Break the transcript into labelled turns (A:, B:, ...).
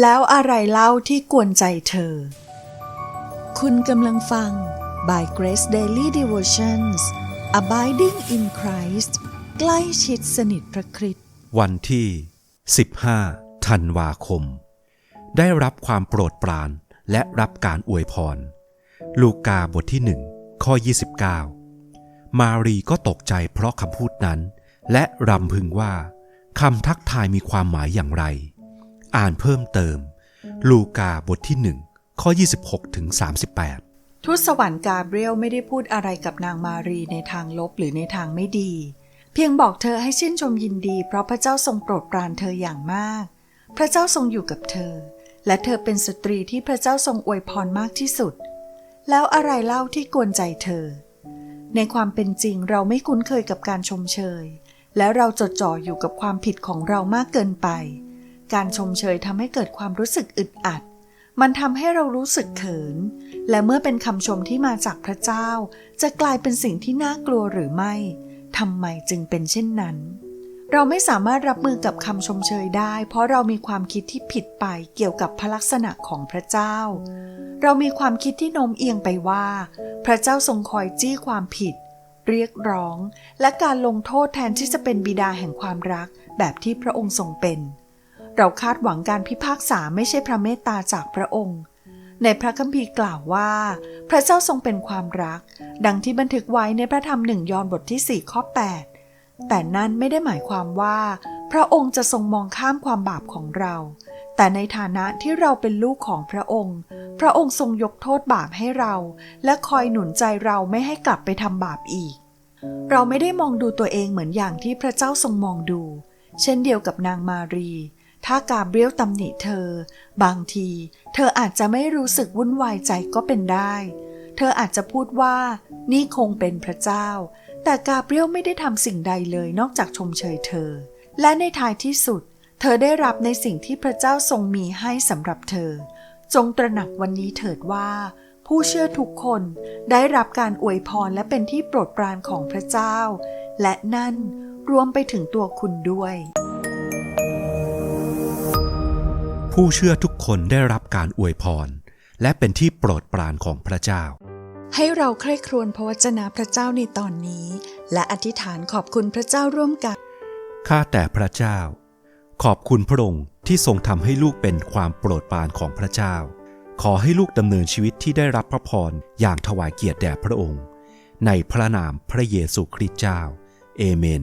A: แล้วอะไรเล่าที่กวนใจเธอ คุณกำลังฟัง by Grace Daily Devotions Abiding in Christ ใกล้ชิดสนิทพระคริสต์
B: วันที่ 15 ธันวาคม ได้รับความโปรดปรานและรับการอวยพร ลูกาบทที่หนึ่งข้อ 29 มารีก็ตกใจเพราะคำพูดนั้น และรำพึงว่าคำทักทายมีความหมายอย่างไร อ่านเพิ่มเติม ลูกาบทที่หนึ่งข้อ 26ถึง38
A: ทูตสวรรค์กาเบรียลไม่ได้พูดอะไรกับนางมารีในทางลบหรือในทางไม่ดี เพียงบอกเธอให้ชื่นชมยินดี เพราะพระเจ้าทรงโปรดปรานเธออย่างมาก พระเจ้าทรงอยู่กับเธอ และเธอเป็นสตรีที่พระเจ้าทรงอวยพรมากที่สุด แล้วอะไรเล่าที่กวนใจเธอ ในความเป็นจริงเราไม่คุ้นเคยกับการชมเชย และเราจดจ่ออยู่กับความผิดของเรามากเกินไป การชมเชยทำให้เกิดความรู้สึกอึดอัด มันทำให้เรารู้สึกเขิน และเมื่อเป็นคำชมที่มาจากพระเจ้า จะกลายเป็นสิ่งที่น่ากลัวหรือไม่ทำไมจึงเป็นเช่นนั้น เราไม่สามารถรับมือกับคำชมเชยได้ เพราะเรามีความคิดที่ผิดไปเกี่ยวกับพระลักษณะของพระเจ้า เรามีความคิดที่โน้มเอียงไปว่า พระเจ้าทรงคอยจี้ความผิด เรียกร้อง และการลงโทษแทนที่จะเป็นบิดาแห่งความรักแบบที่พระองค์ทรงเป็น เราคาดหวังการพิพากษาไม่ใช่พระเมตตาจากพระองค์ ในพระคัมภีร์กล่าวว่า พระเจ้าทรงเป็นความรัก ดังที่บันทึกไว้ในพระธรรมหนึ่งยอห์นบทที่ 4 ข้อ 8 แต่นั่นไม่ได้หมายความว่า พระองค์จะทรงมองข้ามความบาปของเรา แต่ในฐานะที่เราเป็นลูกของพระองค์ พระองค์ทรงยกโทษบาปให้เรา และคอยหนุนใจเราไม่ให้กลับไปทำบาปอีก เราไม่ได้มองดูตัวเองเหมือนอย่างที่พระเจ้าทรงมองดู เช่นเดียวกับนางมารี ถ้ากาเบรียลตำหนิเธอ บางที เธออาจจะไม่รู้สึกวุ่นวายใจก็เป็นได้ เธออาจจะพูดว่า นี่คงเป็นพระเจ้า แต่กาเบรียลไม่ได้ทำสิ่งใดเลยนอกจากชมเชยเธอ และในท้ายที่สุด เธอได้รับในสิ่งที่พระเจ้าทรงมีให้สำหรับเธอ จงตระหนักวันนี้เถิดว่า ผู้เชื่อทุกคนได้รับการอวยพรและเป็นที่โปรดปรานของพระเจ้า และนั่นรวมไปถึงตัวคุณด้วย
B: ผู้เชื่อทุกคนได้รับการอวยพร และเป็นที่โปรดปรานของพระเจ้า
A: ให้เราใคร่ครวญพระวจนะพระเจ้าในตอนนี้ และอธิษฐานขอบคุณพระเจ้าร่วมกัน
B: ข้าแต่พระเจ้า ขอบคุณพระองค์ที่ทรงทำให้ลูกเป็นความโปรดปรานของพระเจ้า ขอให้ลูกดำเนินชีวิตที่ได้รับพระพรอย่างถวายเกียรติแด่พระองค์ ในพระนามพระเยซูคริสต์เจ้า เอเมน